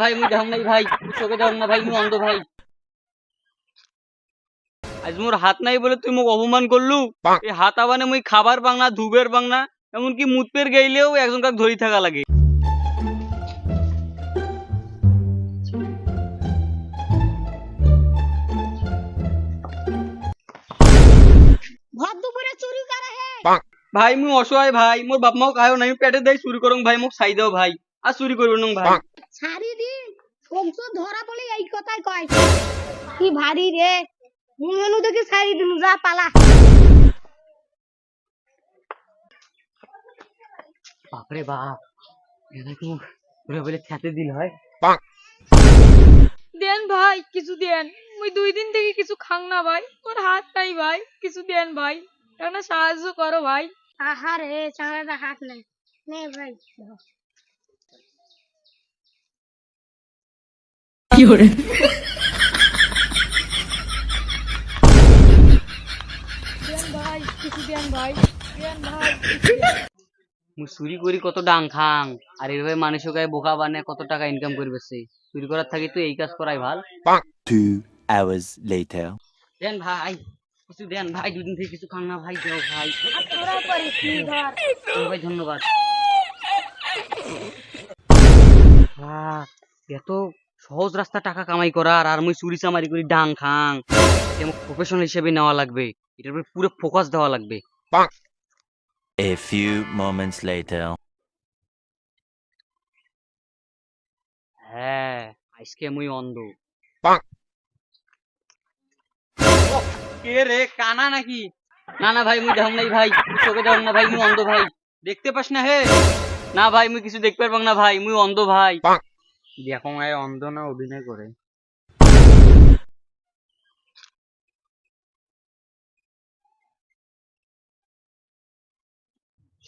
ভাই মুই নাই ভাই চোখে না ভাই মুই অন্ধ ভাই। আজ মোর হাত নাই বলে তুই মোক অপমান করলু। এই হাত আবানে মুই খাবার পাং না ধুবের পাং না এমনকি মুতপের গেইলেও একজন কাক ধরি থাকা লাগে। ভর দুপুরে চুরি করে হে। ভাই মুই অসহায় ভাই মোর বাপ মাও খায়ও নাই পেটে দেয় চুরি করং ভাই মোক চাই দাও ভাই। আর চুরি করব নং ভাই। সারি দিন সবস ধরা পড়ে এই কথাই কয়। কি ভারী রে। মুমেনু দেখি সারি দিন যা পালা। বাপরে বাপ এটা কি মোক ঘুরে বলে খেতে দিল হয়? দেন ভাই কিছু দেন। মুই দুই দিন থেকে কিছু খাং না ভাই। ওর হাত নাই ভাই কিছু দেন ভাই। একটা সাহায্য করো ভাই। আহারে চাঁড়াটা হাত নাই। নে ভাই ধর। দেন ভাই কিছু দেন ভাই দেন ভাই মুই চুরি করি কত ডাং খাং আর এইভাবে মানুষের গায়ে বোকা বানে কত টাকা ইনকাম করবে সে। চুরি করার থাকি তো এই কাজ করাই ভালো। Two hours later. দেন ভাই কিছু দেন ভাই দুদিন থেকে কিছু খাং না ভাই দেও ভাই। ভাই ধন্যবাদ। এত সহজ রাস্তা টাকা কামাই করার আর মুই চুরি চামারি করি ডাং খাং। প্রফেশনাল হিসেবে নেওয়া লাগবে। এটার উপরে পুরো ফোকাস দেওয়া লাগবে। A few moments later. হ্যাঁ আজকে মুই অন্ধ। কে রে কানা নাকি? না না ভাই মুই দেখ নাই ভাই। চোখে না ভাই মুই অন্ধ ভাই। দেখতে পাস না হে? না ভাই মুই কিছু দেখতে পারবাং না ভাই মুই অন্ধ ভাই। দেখো আয় অন্ধ না অভিনয় করে।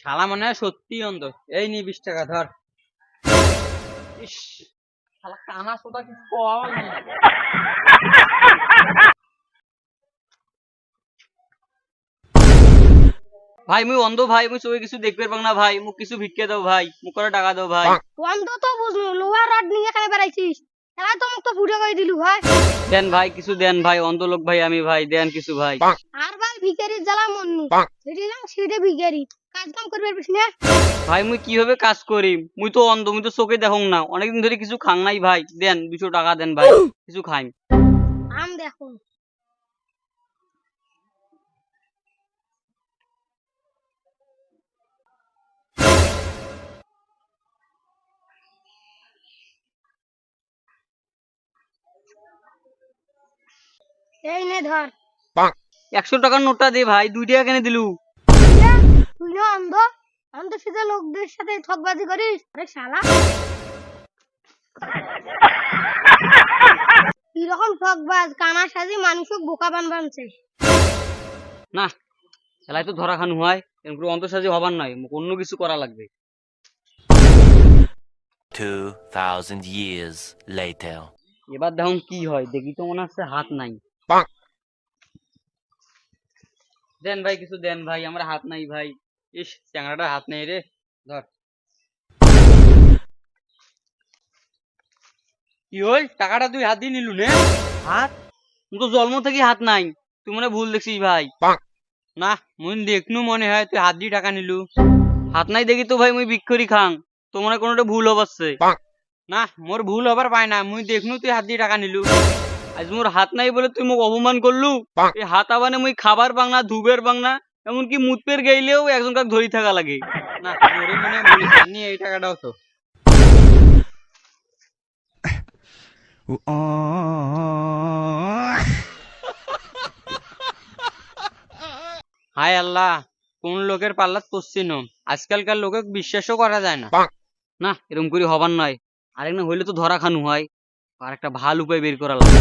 শালা মনে হয় সত্যি অন্ধ। এই নি বিশ টাকা, ধর। ইস, শালা কানা সোদা কিছু পাওয়া ভাই মুই অন্ধ ভাই। মুই চোখে কিছু দেখতে পারবাং না ভাই। মুখ কিছু ভিক্ষে দাও ভাই। মুখ করে টাকা দাও ভাই। অন্ধ তো বুঝলু লোহা রড নিয়ে খাই বেড়াইছিস। এলা তো মুখ তো ফুটে করে দিলু ভাই। দেন ভাই কিছু দেন ভাই। অন্ধ লোক ভাই আমি ভাই। দেন কিছু ভাই। আর ভাই ভিখারির জ্বালা মন্নু সেটি যাং সেটা ভিখারি। কাজ কাম করবে পারবিস না। ভাই মুই কীভাবে কাজ করি? মুই তো অন্ধ মুই তো চোখে দেখং না। অনেকদিন ধরে কিছু খাং নাই ভাই। দেন দুশো টাকা দেন ভাই। কিছু খাই আম দেখুন এই নে ধর। একশো টাকার নোটটা দে ভাই দুই টাকা কেন দিলু। অন্ধ অন্ধ সিধে লোকদের সাথে ঠকবাজি করিস। আরে শালা। কীরকম ঠকবাজ কানা সাজি মানুষক বোকা বান বানছে। না খেলায় তো ধরা খানু হয় এরকম করে অন্তঃসাজি হবার নয় মোক অন্য কিছু করা লাগবে। Two thousand years later. এবার দেখুন কি হয় দেখি তো মনে হচ্ছে হাত নাই। দেন ভাই কিছু দেন ভাই আমার হাত নাই ভাই। ইস চ্যাংড়াটার হাত নেই রে। ধর। কি হই টাকাটা তুই হাত দিয়ে নিলু নে? হাত? তুই তো জন্ম থেকে হাত নাই। তুই মনে ভুল দেখছিস ভাই। না মুই দেখনু মনে হয় তুই হাত দিয়ে টাকা নিলু। হাত নাই দেখি তো ভাই মুই বিক্ষরি খাং। তো মনে হয় কোনোটা ভুল হবাচ্ছে। না মোর ভুল হবার পায় না। মুই দেখনু তুই হাত দিয়ে টাকা নিলু। আজ মোর হাত নাই বলে তুই মোক অপমান করলু এই হাত আবানে মুই খাবার পাং না ধুবের পাং না এমনকি মুতপের গেইলেও একজন কাক ধরি থাকা লাগে না মোরে মনে হয় বলিস নি এই টাকাটাও তো হায় আল্লাহ কোন লোকের পাল্লাত পড়ছি ন আজকালকার লোকে বিশ্বাসও করা যায় না না এরকম করে হবার নয় আরেক না হইলে তো ধরা খানু হয় আর একটা ভালো উপায় বের করা লাগবে।